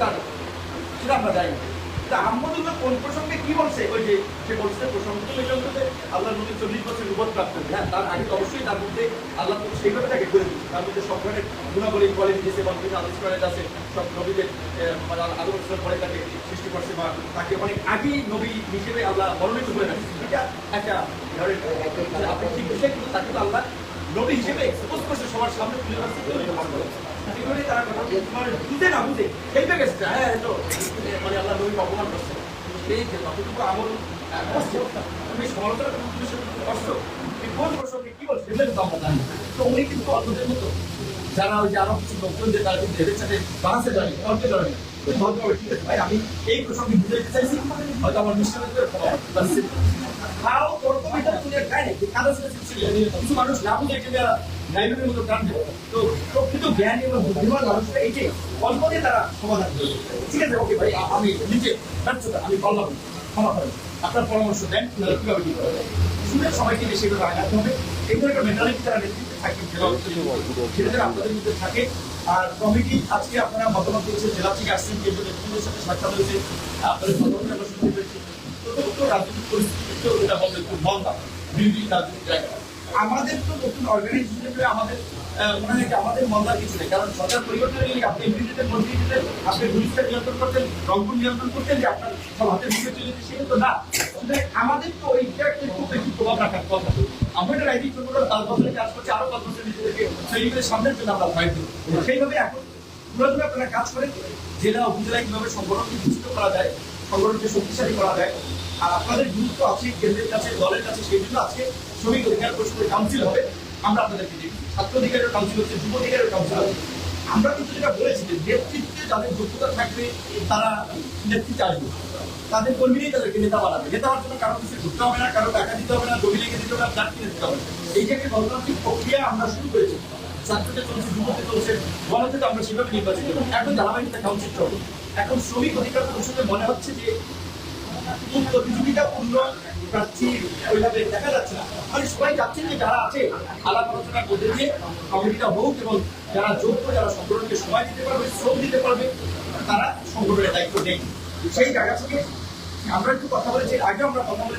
তার। সেটা আমরা জানি তা আহমদুল্লাহ কোন প্রসঙ্গে কি বলছে? ওই যে, সে বলছে প্রসঙ্গ হচ্ছে আল্লাহ নবী চল্লিশ বছর উপর প্রাপ্ত হ্যাঁ। তার আগে তো অবশ্যই তার মধ্যে আল্লাহ সেইভাবে তাকে করে দিচ্ছে তার মধ্যে সব ধরনের গুণাবলী কোয়ালিটি দিয়েছে এবং বিভিন্ন আলোচ করা আছে সব নবীদের মানে আদর পরে তাকে সৃষ্টি করছে বা তাকে অনেক আগেই নবী হিসেবে আল্লাহ মনোনীত করে রাখছে। এটা একটা ধরেন আপনি ঠিক বুঝলেন কিন্তু তাকে তো আল্লাহ নবী হিসেবে এক্সপোজ করছে সবার সামনে তুলে রাখছে। এগুলোই তারা কথা মানে বুঝে না বুঝে খেলবে গেছে হ্যাঁ তো মানে আল্লাহ নবী অপমান করছে। এই যে কতটুকু আমল তুমি সমালোচনা তুমি করছ এই কোন প্রসঙ্গে কি। তো উনি কিন্তু যারা ওই যে আরও কিছু লোকজন যে তারা কিন্তু এদের সাথে বাঁচতে জানি তর্কে জানি আমি এই প্রসঙ্গে বুঝাইতে চাইছি। কিছু মানুষ না বুঝে এটা লাইব্রেরির মতো দেয়। তো প্রকৃত জ্ঞানী এবং বুদ্ধিমান মানুষরা এই যে অল্প দিয়ে তারা সমাধান করবে ঠিক আছে, ওকে ভাই আমি নিজে ব্যর্থতা, আমি বললাম ক্ষমা করেন আপনার পরামর্শ দেন কীভাবে কি করা যায় শুনে সবাইকে বেশি করে আগাতে হবে। এই ধরনের মেন্টালিটি তারা নেতৃত্বে থাকে সেটা আপনাদের মধ্যে থাকে। আর কমিটি, আজকে আপনারা মতামত দিয়েছেন, জেলা থেকে আসছেন কেন্দ্র নেতৃত্বের সাথে সাক্ষাৎ হয়েছে, আপনাদের মতামত আমরা শুনতে পেরেছি তদন্ত রাজনৈতিক পরিস্থিতিতেও এটা বলতে খুব মন্দা বিরোধী রাজনৈতিক জায়গা আমাদের তো নতুন অর্গানাইজেশন আমাদের মনে হয় আমাদের মন্দার কিছু নেই? কারণ সরকার আপনি মন্ত্রী আপনি নিয়ন্ত্রণ করতেন, রংপুর নিয়ন্ত্রণ করতেন, যে আপনার সব মুখে চলে যেতে সেটা তো না। আমাদের তো খুব বেশি প্রভাব রাখার কথা। আমরা একটা রাজনীতি ছোট করে পাঁচ বছরের কাজ আরও পাঁচ বছর নিজেদেরকে করে সামনের জন্য আমরা ভয় দিই সেইভাবে এখন আপনারা কাজ করেন, জেলা উপজেলায় কীভাবে সংগঠনকে বিস্তৃত করা যায়, সংগঠনকে শক্তিশালী করা যায়। আর আপনাদের গুরুত্ব আছে, কেন্দ্রের কাছে, দলের কাছে, সেই জন্য আজকে শ্রমিক অধিকার পরিষদের কাউন্সিল হবে। আমরা আপনাদেরকে দেখি। ছাত্র অধিকারের কাউন্সিল হচ্ছে, যুব অধিকারের কাউন্সিল হচ্ছে। আমরা কিন্তু যেটা বলেছি যে নেতৃত্বে যাদের যোগ্যতা থাকবে তারা নেতৃত্বে আসবে। তাদের কর্মীরাই তাদেরকে নেতা বানাবে। নেতা হওয়ার জন্য কারও কিছু ঢুকতে হবে না, কারও টাকা দিতে হবে না, জমি লেগে দিতে হবে না চাকরি দিতে হবে। এই যে একটা গণতান্ত্রিক প্রক্রিয়া আমরা শুরু করেছি, ছাত্রদের চলছে যুবদের চলছে তো আমরা সেভাবে নির্বাচিত। এখন ধারাবাহিকতা কাউন্সিল চলবে এখন শ্রমিক অধিকার পরিষদে মনে হচ্ছে যে খুব প্রতিযোগিতাপূর্ণ প্রার্থী ওইভাবে দেখা যাচ্ছে না। আমি সবাই চাচ্ছেন যে যারা আছে আলাপ আলোচনার মধ্যে দিয়ে কমিটিটা হোক এবং যারা যোগ্য, যারা সংগঠনকে সময় দিতে পারবে, শ্রম দিতে পারবে, তারা সংগঠনের দায়িত্ব নেই সেই জায়গা থেকে আমরা একটু কথা বলেছি আগে আমরা কথা বলেছি।